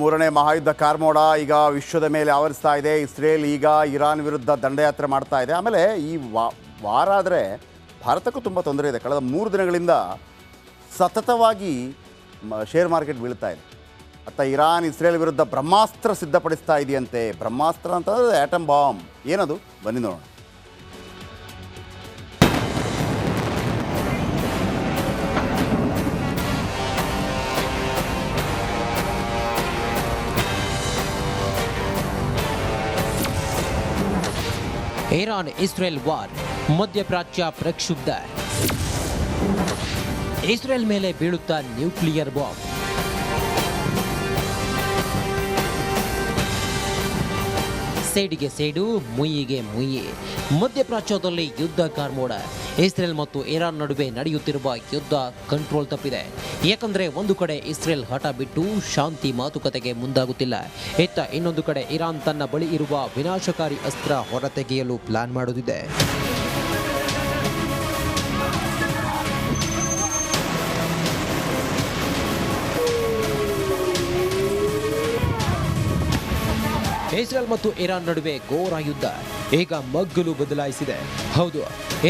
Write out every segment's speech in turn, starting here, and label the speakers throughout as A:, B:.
A: ಮೂರನೇ ಮಹಾಯುದ್ಧ ಕಾರ್ಮೋಡ ಈಗ ವಿಶ್ವದ ಮೇಲೆ ಆವರಿಸ್ತಾ ಇದೆ. ಇಸ್ರೇಲ್ ಈಗ ಇರಾನ್ ವಿರುದ್ಧ ದಂಡಯಾತ್ರೆ ಮಾಡ್ತಾ ಇದೆ. ಆಮೇಲೆ ಈ ವಾರ ಆದರೆ ಭಾರತಕ್ಕೂ ತುಂಬ ತೊಂದರೆ ಇದೆ. ಕಳೆದ ಮೂರು ದಿನಗಳಿಂದ ಸತತವಾಗಿ ಶೇರ್ ಮಾರ್ಕೆಟ್ ಬೀಳ್ತಾ ಇದೆ. ಅತ್ತ ಇರಾನ್, ಇಸ್ರೇಲ್ ವಿರುದ್ಧ ಬ್ರಹ್ಮಾಸ್ತ್ರ ಸಿದ್ಧಪಡಿಸ್ತಾ ಇದೆಯಂತೆ. ಬ್ರಹ್ಮಾಸ್ತ್ರ ಅಂತಂದರೆ ಆಟಮ್ ಬಾಂಬ್ ಏನದು? ಬನ್ನಿ ನೋಡೋಣ.
B: ಇರಾನ್ ಇಸ್ರೇಲ್ ವಾರ್ ಮಧ್ಯಪ್ರಾಚ್ಯ ಪ್ರಕ್ಷುಬ್ಧ. ಇಸ್ರೇಲ್ ಮೇಲೆ ಬೀಳುತ್ತಾ ನ್ಯೂಕ್ಲಿಯರ್ ಬಾಂಬ್. ಸೇಡಿಗೆ ಸೇಡು ಮುಯಿಗೆ ಮುಯ್ಯಿ. ಮಧ್ಯಪ್ರಾಚ್ಯದಲ್ಲಿ ಯುದ್ಧ ಕಾರ್ಮೋಡ. ಇಸ್ರೇಲ್ ಮತ್ತು ಇರಾನ್ ನಡುವೆ ನಡೆಯುತ್ತಿರುವ ಯುದ್ಧ ಕಂಟ್ರೋಲ್ ತಪ್ಪಿದೆ. ಯಾಕಂದ್ರೆ ಒಂದು ಕಡೆ ಇಸ್ರೇಲ್ ಹಠ ಬಿಟ್ಟು ಶಾಂತಿ ಮಾತುಕತೆಗೆ ಮುಂದಾಗುತ್ತಿಲ್ಲ. ಇತ್ತ ಇನ್ನೊಂದು ಕಡೆ ಇರಾನ್ ತನ್ನ ಬಳಿ ಇರುವ ವಿನಾಶಕಾರಿ ಅಸ್ತ್ರ ಹೊರತೆಗೆಯಲು ಪ್ಲಾನ್ ಮಾಡುತ್ತಿದೆ. ಇಸ್ರೇಲ್ ಮತ್ತು ಇರಾನ್ ನಡುವೆ ಘೋರ ಯುದ್ಧ. ಈಗ ಮಗ್ಗಲು ಬದಲಾಯಿಸಿದೆ. ಹೌದು,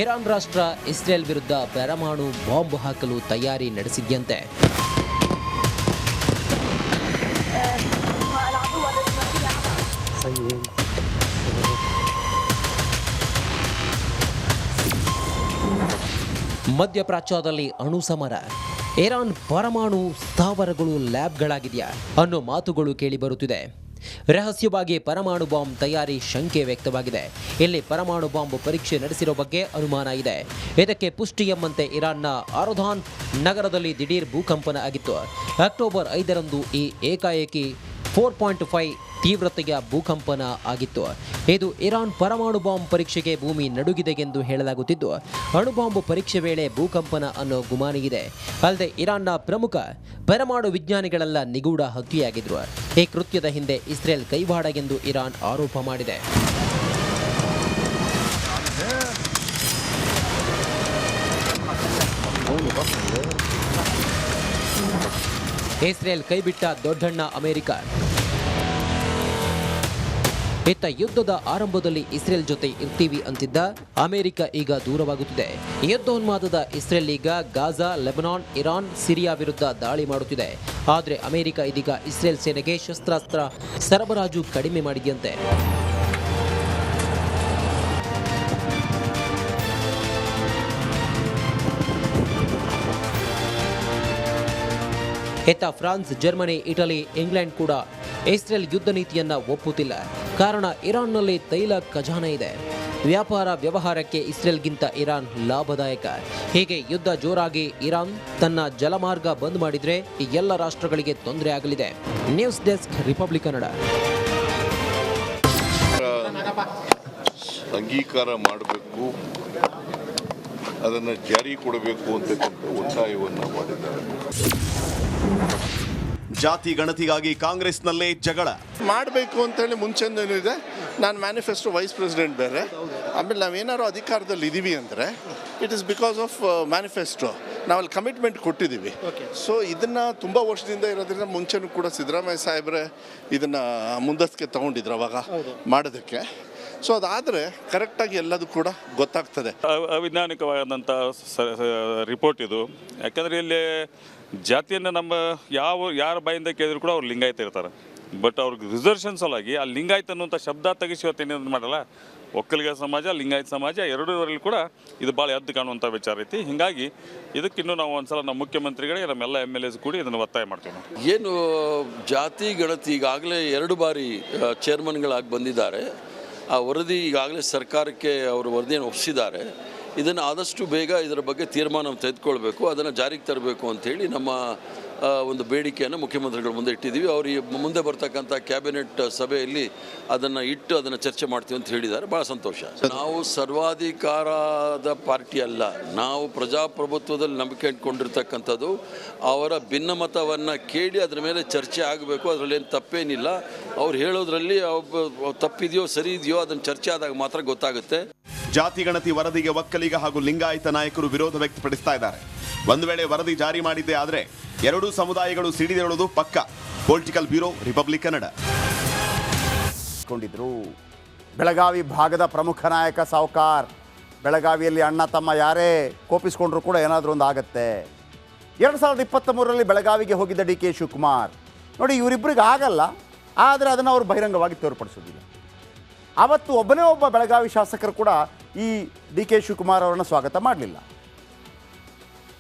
B: ಇರಾನ್ ರಾಷ್ಟ್ರ ಇಸ್ರೇಲ್ ವಿರುದ್ಧ ಪರಮಾಣು ಬಾಂಬ್ ಹಾಕಲು ತಯಾರಿ ನಡೆಸಿದ್ಯಂತೆ. ಮಧ್ಯಪ್ರಾಚ್ಯದಲ್ಲಿ ಅಣು ಸಮರ ಇರಾನ್ ಪರಮಾಣು ಸ್ಥಾವರಗಳು ಲ್ಯಾಬ್ಗಳಾಗಿದೆಯಾ? ಅನ್ನೋ ಮಾತುಗಳು ಕೇಳಿ ಬರುತ್ತಿದೆ. ರಹಸ್ಯವಾಗಿ ಪರಮಾಣು ಬಾಂಬ್ ತಯಾರಿ ಶಂಕೆ ವ್ಯಕ್ತವಾಗಿದೆ. ಇಲ್ಲಿ ಪರಮಾಣು ಬಾಂಬ್ ಪರೀಕ್ಷೆ ನಡೆಸಿರೋ ಬಗ್ಗೆ ಅನುಮಾನ ಇದೆ. ಇದಕ್ಕೆ ಪುಷ್ಟಿ ಎಂಬಂತೆ ಇರಾನ್ನ ಆರೋಧಾನ್ ನಗರದಲ್ಲಿ ದಿಢೀರ್ ಭೂಕಂಪನ ಆಗಿತ್ತು. ಅಕ್ಟೋಬರ್ ಐದರಂದು ಈ ಏಕಾಏಕಿ ಫೋರ್ ಪಾಯಿಂಟ್ ಫೈವ್ ತೀವ್ರತೆಯ ಭೂಕಂಪನ ಆಗಿತ್ತು. ಇದು ಇರಾನ್ ಪರಮಾಣು ಬಾಂಬ್ ಪರೀಕ್ಷೆಗೆ ಭೂಮಿ ನಡುಗಿದೆ ಎಂದು ಹೇಳಲಾಗುತ್ತಿದ್ದು ಅಣುಬಾಂಬ್ ಪರೀಕ್ಷೆ ವೇಳೆ ಭೂಕಂಪನ ಅನ್ನೋ ಗುಮಾನಿಗಿದೆ. ಅಲ್ಲದೆ ಇರಾನ್ನ ಪ್ರಮುಖ ಪರಮಾಣು ವಿಜ್ಞಾನಿಗಳೆಲ್ಲ ನಿಗೂಢ ಹತ್ಯೆಯಾಗಿದ್ರು ಈ ಕೃತ್ಯದ ಹಿಂದೆ ಇಸ್ರೇಲ್ ಕೈವಾಡ ಎಂದು ಇರಾನ್ ಆರೋಪ ಮಾಡಿದೆ. ಇಸ್ರೇಲ್ ಕೈಬಿಟ್ಟ ದೊಡ್ಡಣ್ಣ ಅಮೆರಿಕ. ಇತ್ತ ಯುದ್ಧದ ಆರಂಭದಲ್ಲಿ ಇಸ್ರೇಲ್ ಜೊತೆ ಇರ್ತೀವಿ ಅಂತಿದ್ದ ಅಮೆರಿಕ ಈಗ ದೂರವಾಗುತ್ತಿದೆ. ಯುದ್ಧೋನ್ಮಾದದ ಇಸ್ರೇಲ್ ಈಗ ಗಾಜಾ, ಲೆಬನಾನ್, ಇರಾನ್, ಸಿರಿಯಾ ವಿರುದ್ಧ ದಾಳಿ ಮಾಡುತ್ತಿದೆ. ಆದರೆ ಅಮೆರಿಕ ಇದೀಗ ಇಸ್ರೇಲ್ ಸೇನೆಗೆ ಶಸ್ತ್ರಾಸ್ತ್ರ ಸರಬರಾಜು ಕಡಿಮೆ ಮಾಡಿದೆಯಂತೆ. ಇತ್ತ ಫ್ರಾನ್ಸ್, ಜರ್ಮನಿ, ಇಟಲಿ, ಇಂಗ್ಲೆಂಡ್ ಕೂಡ ಇಸ್ರೇಲ್ ಯುದ್ಧ ನೀತಿಯನ್ನ ಒಪ್ಪುತ್ತಿಲ್ಲ. ಕಾರಣ ಇರಾನ್ನಲ್ಲಿ ತೈಲ ಖಜಾನೆ ಇದೆ. ವ್ಯಾಪಾರ ವ್ಯವಹಾರಕ್ಕೆ ಇಸ್ರೇಲ್ಗಿಂತ ಇರಾನ್ ಲಾಭದಾಯಕ. ಹೀಗೆ ಯುದ್ಧ ಜೋರಾಗಿ ಇರಾನ್ ತನ್ನ ಜಲಮಾರ್ಗ ಬಂದ್ ಮಾಡಿದರೆ ಈ ಎಲ್ಲ ರಾಷ್ಟ್ರಗಳಿಗೆ ತೊಂದರೆ ಆಗಲಿದೆ. News desk, republic Kannada.
C: ಅಂಗೀಕಾರ ಮಾಡಬೇಕು, ಅದನ್ನು ಜಾರಿ ಕೊಡಬೇಕು ಅಂತಕ್ಕಂಥ ಒತ್ತಾಯವನ್ನು ಮಾಡಿದ್ದಾರೆ.
D: ಜಾತಿ ಗಣತಿಗಾಗಿ ಕಾಂಗ್ರೆಸ್ನಲ್ಲೇ ಜಗಳ.
E: ಮಾಡಬೇಕು ಅಂತೇಳಿ ಮುಂಚೆನೂ ಇದೆ. ನಾನು ಮ್ಯಾನಿಫೆಸ್ಟೋ ವೈಸ್ ಪ್ರೆಸಿಡೆಂಟ್ ಬೇರೆ. ಆಮೇಲೆ ನಾವೇನಾದ್ರು ಅಧಿಕಾರದಲ್ಲಿ ಇದ್ದೀವಿ ಅಂದರೆ it is because of manifesto ನಾವಲ್ಲಿ ಕಮಿಟ್ಮೆಂಟ್ ಕೊಟ್ಟಿದ್ದೀವಿ ಸೊ ಇದನ್ನು ತುಂಬ ವರ್ಷದಿಂದ ಇರೋದ್ರಿಂದ ಮುಂಚೆನೂ ಕೂಡ ಸಿದ್ದರಾಮಯ್ಯ ಸಾಹೇಬ್ರೆ ಇದನ್ನು ಮುಂದಕ್ಕೆ ತಗೊಂಡಿದ್ರು ಅವಾಗ ಮಾಡೋದಕ್ಕೆ. ಸೊ ಅದಾದರೆ ಕರೆಕ್ಟಾಗಿ ಎಲ್ಲದೂ ಕೂಡ ಗೊತ್ತಾಗ್ತದೆ.
F: ಅವ- ಅವೈಜ್ಞಾನಿಕವಾದಂಥ ರಿಪೋರ್ಟ್ ಇದು. ಯಾಕಂದರೆ ಇಲ್ಲಿ ಜಾತಿಯನ್ನು ನಮ್ಮ ಯಾವ ಯಾರ ಬಾಯಿಂದ ಕೇಳಿದ್ರು ಕೂಡ ಅವ್ರು ಲಿಂಗಾಯತ ಇರ್ತಾರೆ. ಬಟ್ ಅವ್ರಿಗೆ ರಿಸರ್ವೇಷನ್ ಸಲುವಾಗಿ ಆ ಲಿಂಗಾಯತ ಅನ್ನುವಂಥ ಶಬ್ದ ತೆಗಿಸಿ ಇವತ್ತೇನೇನು ಮಾಡಲ್ಲ. ಒಕ್ಕಲಿಗ ಸಮಾಜ ಲಿಂಗಾಯತ ಸಮಾಜ ಎರಡೂವರೆಯಲ್ಲಿ ಕೂಡ ಇದು ಭಾಳ ಎದ್ದು ಕಾಣುವಂಥ ವಿಚಾರ ಐತಿ. ಹೀಗಾಗಿ ಇದಕ್ಕಿನ್ನೂ ನಾವು ಒಂದ್ಸಲ ನಮ್ಮ ಮುಖ್ಯಮಂತ್ರಿಗಳಿಗೆ ನಮ್ಮೆಲ್ಲ ಎಂ ಎಲ್ ಎಸ್ ಕೂಡಿ ಇದನ್ನು ಒತ್ತಾಯ ಮಾಡ್ತೀವಿ ನಾವು.
G: ಏನು ಜಾತಿ ಗಣತಿ ಈಗಾಗಲೇ ಎರಡು ಬಾರಿ ಚೇರ್ಮನ್ಗಳಾಗಿ ಬಂದಿದ್ದಾರೆ. ಆ ವರದಿ ಈಗಾಗಲೇ ಸರ್ಕಾರಕ್ಕೆ ಅವರು ವರದಿಯನ್ನು ಒಪ್ಪಿಸಿದ್ದಾರೆ ಇದನ್ನು ಆದಷ್ಟು ಬೇಗ ಇದರ ಬಗ್ಗೆ ತೀರ್ಮಾನ ತೆಗೆದುಕೊಳ್ಬೇಕು, ಅದನ್ನು ಜಾರಿಗೆ ತರಬೇಕು ಅಂಥೇಳಿ ನಮ್ಮ ಒಂದು ಬೇಡಿಕೆಯನ್ನು ಮುಖ್ಯಮಂತ್ರಿಗಳ ಮುಂದೆ ಇಟ್ಟಿದ್ದೀವಿ. ಅವರು ಈ ಮುಂದೆ ಬರ್ತಕ್ಕಂಥ ಕ್ಯಾಬಿನೆಟ್ ಸಭೆಯಲ್ಲಿ ಅದನ್ನು ಇಟ್ಟು ಅದನ್ನು ಚರ್ಚೆ ಮಾಡ್ತೀವಿ ಅಂತ ಹೇಳಿದ್ದಾರೆ. ಭಾಳ ಸಂತೋಷ. ನಾವು ಸರ್ವಾಧಿಕಾರದ ಪಾರ್ಟಿ ಅಲ್ಲ. ನಾವು ಪ್ರಜಾಪ್ರಭುತ್ವದಲ್ಲಿ ನಂಬಿಕೆ ಇಟ್ಕೊಂಡಿರ್ತಕ್ಕಂಥದ್ದು. ಅವರ ಭಿನ್ನಮತವನ್ನು ಕೇಳಿ ಅದರ ಮೇಲೆ ಚರ್ಚೆ ಆಗಬೇಕು. ಅದರಲ್ಲೇನು ತಪ್ಪೇನಿಲ್ಲ. ಅವ್ರು ಹೇಳೋದ್ರಲ್ಲಿ ತಪ್ಪಿದೆಯೋ ಸರಿ ಇದೆಯೋ ಅದನ್ನು ಚರ್ಚೆ ಆದಾಗ ಮಾತ್ರ ಗೊತ್ತಾಗುತ್ತೆ.
D: ಜಾತಿ ಗಣತಿ ವರದಿಗೆ ಒಕ್ಕಲಿಗ ಹಾಗೂ ಲಿಂಗಾಯತ ನಾಯಕರು ವಿರೋಧ ವ್ಯಕ್ತಪಡಿಸ್ತಾ ಇದ್ದಾರೆ. ಒಂದು ವೇಳೆ ವರದಿ ಜಾರಿ ಮಾಡಿದ್ದೇ ಆದರೆ ಎರಡೂ ಸಮುದಾಯಗಳು ಸಿಡಿದೇಳುವುದು ಪಕ್ಕ. Political bureau, republic Kannada.
A: Belagavi ಭಾಗದ ಪ್ರಮುಖ ನಾಯಕ ಸಾವುಕಾರ್. ಬೆಳಗಾವಿಯಲ್ಲಿ ಅಣ್ಣ, ತಮ್ಮ ಯಾರೇ ಕೋಪಿಸ್ಕೊಂಡ್ರು ಕೂಡ ಏನಾದರೂ ಒಂದು ಆಗತ್ತೆ. ಎರಡು ಸಾವಿರದ ಇಪ್ಪತ್ತ ಮೂರರಲ್ಲಿ ಬೆಳಗಾವಿಗೆ ಹೋಗಿದ್ದ ಡಿ ಕೆ ಶಿವಕುಮಾರ್. ನೋಡಿ ಇವರಿಬ್ಬರಿಗೆ ಆಗಲ್ಲ, ಆದರೆ ಅದನ್ನು ಅವರು ಬಹಿರಂಗವಾಗಿ ತೋರ್ಪಡಿಸೋದಿಲ್ಲ. ಅವತ್ತು ಒಬ್ಬನೇ ಒಬ್ಬ ಬೆಳಗಾವಿ ಶಾಸಕರು ಕೂಡ ಈ ಡಿ ಕೆ ಶಿವಕುಮಾರ್ ಅವರನ್ನು ಸ್ವಾಗತ ಮಾಡಲಿಲ್ಲ.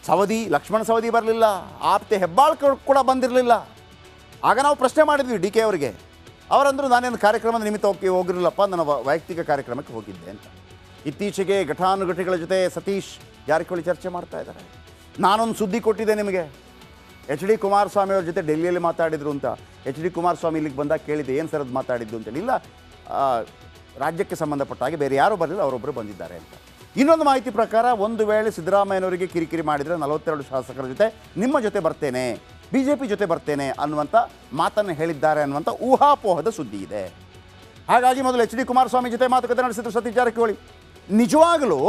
A: ಸವದಿ, ಲಕ್ಷ್ಮಣ ಸವದಿ ಬರಲಿಲ್ಲ, ಆಪ್ತೆ ಹೆಬ್ಬಾಳ್ಕರ್ ಕೂಡ ಬಂದಿರಲಿಲ್ಲ. ಆಗ ನಾವು ಪ್ರಶ್ನೆ ಮಾಡಿದ್ವಿ ಡಿ ಕೆ ಅವರಿಗೆ, ಅವರಂದ್ರು ನಾನೇನು ಕಾರ್ಯಕ್ರಮದ ನಿಮಿತ್ತ ಹೋಗಿ ಹೋಗಿರಲಿಲ್ಲಪ್ಪ ನನ್ನ ವೈಯಕ್ತಿಕ ಕಾರ್ಯಕ್ರಮಕ್ಕೆ ಹೋಗಿದ್ದೆ ಅಂತ. ಇತ್ತೀಚೆಗೆ ಘಟಾನುಘಟಿಗಳ ಜೊತೆ ಸತೀಶ್ ಜಾರಕಿಹೊಳಿ ಚರ್ಚೆ ಮಾಡ್ತಾ ಇದ್ದಾರೆ. ನಾನೊಂದು ಸುದ್ದಿ ಕೊಟ್ಟಿದ್ದೆ ನಿಮಗೆ. ಎಚ್ ಡಿ ಕುಮಾರಸ್ವಾಮಿ ಅವ್ರ ಜೊತೆ ಡೆಲ್ಲಿಯಲ್ಲಿ ಮಾತಾಡಿದ್ರು ಅಂತ. ಎಚ್ ಡಿ ಕುಮಾರಸ್ವಾಮಿ ಇಲ್ಲಿಗೆ ಬಂದಾಗ ಕೇಳಿದೆ ಏನು ಸರ್ ಅದು ಮಾತಾಡಿದ್ದು ಅಂತೇಳಿ. ಇಲ್ಲ ರಾಜ್ಯಕ್ಕೆ ಸಂಬಂಧಪಟ್ಟ ಹಾಗೆ ಬೇರೆ ಯಾರೂ ಬರಲಿಲ್ಲ ಅವರೊಬ್ಬರು ಬಂದಿದ್ದಾರೆ ಅಂತ. ಇನ್ನೊಂದು ಮಾಹಿತಿ ಪ್ರಕಾರ ಒಂದು ವೇಳೆ ಸಿದ್ದರಾಮಯ್ಯನವರಿಗೆ ಕಿರಿಕಿರಿ ಮಾಡಿದರೆ ನಲವತ್ತೆರಡು ಶಾಸಕರ ಜೊತೆ ನಿಮ್ಮ ಜೊತೆ ಬರ್ತೇನೆ ಬಿ ಜೆ ಪಿ ಜೊತೆ ಬರ್ತೇನೆ ಅನ್ನುವಂಥ ಮಾತನ್ನು ಹೇಳಿದ್ದಾರೆ ಅನ್ನುವಂಥ ಊಹಾಪೋಹದ ಸುದ್ದಿ ಇದೆ. ಹಾಗಾಗಿ ಮೊದಲು ಎಚ್ ಡಿ ಕುಮಾರಸ್ವಾಮಿ ಜೊತೆ ಮಾತುಕತೆ ನಡೆಸಿದ್ರು ಸತೀಶ್ ಜಾರಕಿಹೊಳಿ. ನಿಜವಾಗಲೂ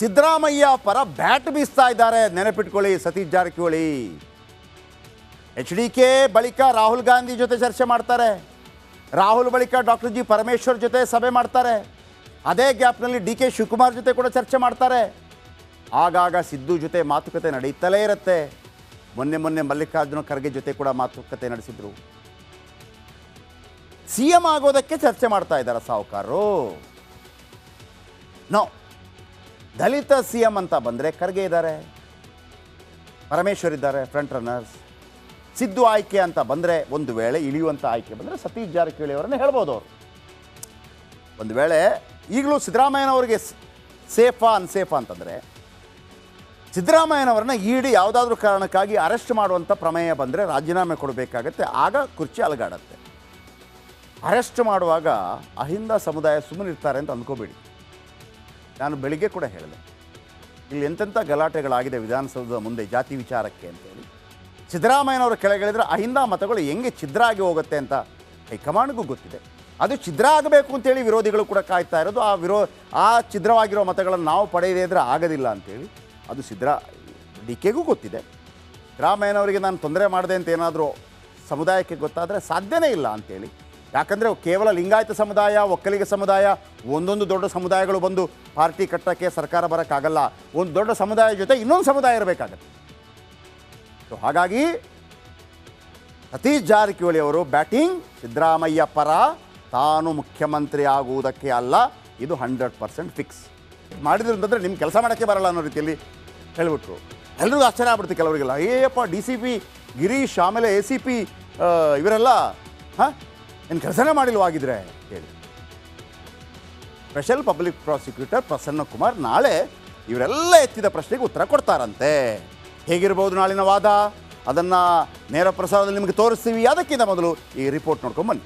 A: ಸಿದ್ದರಾಮಯ್ಯ ಪರ ಬ್ಯಾಟ್ ಬೀಸ್ತಾ ಇದ್ದಾರೆ ನೆನಪಿಟ್ಕೊಳ್ಳಿ Satish Jarkiholi. H D K ಬಳಿಕ ರಾಹುಲ್ ಗಾಂಧಿ ಜೊತೆ ಚರ್ಚೆ ಮಾಡ್ತಾರೆ. ರಾಹುಲ್ ಬಳಿಕ ಡಾಕ್ಟರ್ ಜಿ ಪರಮೇಶ್ವರ್ ಜೊತೆ ಸಭೆ ಮಾಡ್ತಾರೆ. ಅದೇ ಗ್ಯಾಪ್ನಲ್ಲಿ ಡಿ ಕೆ ಶಿವಕುಮಾರ್ ಜೊತೆ ಕೂಡ ಚರ್ಚೆ ಮಾಡ್ತಾರೆ. ಆಗಾಗ ಸಿದ್ದು ಜೊತೆ ಮಾತುಕತೆ ನಡೆಯುತ್ತಲೇ ಇರುತ್ತೆ. ಮೊನ್ನೆ ಮೊನ್ನೆ ಮಲ್ಲಿಕಾರ್ಜುನ ಖರ್ಗೆ ಜೊತೆ ಕೂಡ ಮಾತುಕತೆ ನಡೆಸಿದ್ರು. ಸಿ ಎಂ ಆಗೋದಕ್ಕೆ ಚರ್ಚೆ ಮಾಡ್ತಾ ಇದ್ದಾರೆ ಸಾಹುಕಾರರು. ನೋ, ದಲಿತ ಸಿ ಎಂ ಅಂತ ಬಂದರೆ ಖರ್ಗೆ ಇದ್ದಾರೆ. ಪರಮೇಶ್ವರ್ ಇದ್ದಾರೆ, ಫ್ರಂಟ್ ರನ್ನರ್ಸ್. ಸಿದ್ದು ಆಯ್ಕೆ ಅಂತ ಬಂದರೆ ಒಂದು ವೇಳೆ ಇಳಿಯುವಂಥ ಆಯ್ಕೆ ಬಂದರೆ ಸತೀಶ್ ಜಾರಕಿಹೊಳಿ ಅವರನ್ನು ಹೇಳ್ಬೋದು ಅವರು. ಒಂದು ವೇಳೆ ಈಗಲೂ ಸಿದ್ದರಾಮಯ್ಯನವರಿಗೆ ಸೇಫಾ ಅನ್ಸೇಫಾ ಅಂತಂದರೆ ಸಿದ್ದರಾಮಯ್ಯನವರನ್ನ ಈಡಿ ಯಾವುದಾದ್ರೂ ಕಾರಣಕ್ಕಾಗಿ ಅರೆಸ್ಟ್ ಮಾಡುವಂಥ ಪ್ರಮೇಯ ಬಂದರೆ ರಾಜೀನಾಮೆ ಕೊಡಬೇಕಾಗತ್ತೆ. ಆಗ ಕುರ್ಚಿ ಅಲಗಾಡತ್ತೆ. ಅರೆಸ್ಟ್ ಮಾಡುವಾಗ ಅಹಿಂದ ಸಮುದಾಯ ಸುಮ್ಮನಿರ್ತಾರೆ ಅಂತ ಅಂದ್ಕೋಬೇಡಿ ನಾನು ಬೆಳಿಗ್ಗೆ ಕೂಡ ಹೇಳಿದೆ. ಇಲ್ಲಿ ಎಂತೆಂಥ ಗಲಾಟೆಗಳಾಗಿದೆ ವಿಧಾನಸೌಧದ ಮುಂದೆ ಜಾತಿ ವಿಚಾರಕ್ಕೆ ಅಂತೇಳಿ ಸಿದ್ದರಾಮಯ್ಯನವರು ಕೆಳಗಿಳಿದ್ರೆ ಅಹಿಂದ ಮತಗಳು ಹೆಂಗೆ ಛಿದ್ರ ಆಗಿ ಹೋಗುತ್ತೆ ಅಂತ ಹೈಕಮಾಂಡ್ಗೂ ಗೊತ್ತಿದೆ. ಅದು ಛಿದ್ರ ಆಗಬೇಕು ಅಂತೇಳಿ ವಿರೋಧಿಗಳು ಕೂಡ ಕಾಯ್ತಾ ಇರೋದು. ಆ ವಿರೋ, ಆ ಛಿದ್ರವಾಗಿರೋ ಮತಗಳನ್ನು ನಾವು ಪಡೆಯದೇ ಇದ್ರೆ ಆಗೋದಿಲ್ಲ ಅಂತೇಳಿ ಅದು ಸಿದ್ದರಾ ಡಿ ಕೆಗೂ ಗೊತ್ತಿದೆ. ಸಿದ್ದರಾಮಯ್ಯನವರಿಗೆ ನಾನು ತೊಂದರೆ ಮಾಡಿದೆ ಅಂತ ಏನಾದರೂ ಸಮುದಾಯಕ್ಕೆ ಗೊತ್ತಾದರೆ ಸಾಧ್ಯನೇ ಇಲ್ಲ ಅಂತೇಳಿ. ಯಾಕಂದರೆ ಕೇವಲ ಲಿಂಗಾಯತ ಸಮುದಾಯ, ಒಕ್ಕಲಿಗ ಸಮುದಾಯ, ಒಂದೊಂದು ದೊಡ್ಡ ಸಮುದಾಯಗಳು ಬಂದು ಪಾರ್ಟಿ ಕಟ್ಟಕ್ಕೆ ಸರ್ಕಾರ ಬರೋಕ್ಕಾಗಲ್ಲ. ಒಂದು ದೊಡ್ಡ ಸಮುದಾಯ ಜೊತೆ ಇನ್ನೊಂದು ಸಮುದಾಯ ಇರಬೇಕಾಗತ್ತೆ. ಸೊ ಹಾಗಾಗಿ ಸತೀಶ್ ಜಾರಕಿಹೊಳಿ ಅವರು ಬ್ಯಾಟಿಂಗ್ ಸಿದ್ದರಾಮಯ್ಯ ಪರ ತಾನು ಮುಖ್ಯಮಂತ್ರಿ ಆಗುವುದಕ್ಕೆ ಅಲ್ಲ, ಇದು ಹಂಡ್ರೆಡ್ ಪರ್ಸೆಂಟ್ ಫಿಕ್ಸ್. ಮಾಡಿದ್ರು ಅಂತಂದರೆ ನಿಮ್ಮ ಕೆಲಸ ಮಾಡೋಕ್ಕೆ ಬರಲ್ಲ ಅನ್ನೋ ರೀತಿಯಲ್ಲಿ ಹೇಳ್ಬಿಟ್ರು. ಎಲ್ರಿಗೂ ಆಶ್ಚರ್ಯ ಆಗ್ಬಿಡ್ತು ಕೆಲವರಿಗೆಲ್ಲ. ಏಯಪ್ಪ ಡಿ ಸಿ ಪಿ, ಗಿರೀಶ್, ಆಮೇಲೆ ಎ ಸಿ ಪಿ ಇವರೆಲ್ಲ, ಹಾಂ? ಏನು ಕೆಲಸನೇ ಮಾಡಿಲ್ವಾಗಿದ್ರೆ ಹೇಳಿ. Special public prosecutor Prasanna Kumar ನಾಳೆ ಇವರೆಲ್ಲ ಎತ್ತಿದ ಪ್ರಶ್ನೆಗೆ ಉತ್ತರ ಕೊಡ್ತಾರಂತೆ. ಹೇಗಿರ್ಬೋದು ನಾಳಿನ ವಾದ? ಅದನ್ನು ನೇರ ಪ್ರಸಾರದಲ್ಲಿ ನಿಮಗೆ ತೋರಿಸ್ತೀವಿ. ಅದಕ್ಕಿಂತ ಮೊದಲು ಈ ರಿಪೋರ್ಟ್ ನೋಡ್ಕೊಂಡು ಬನ್ನಿ.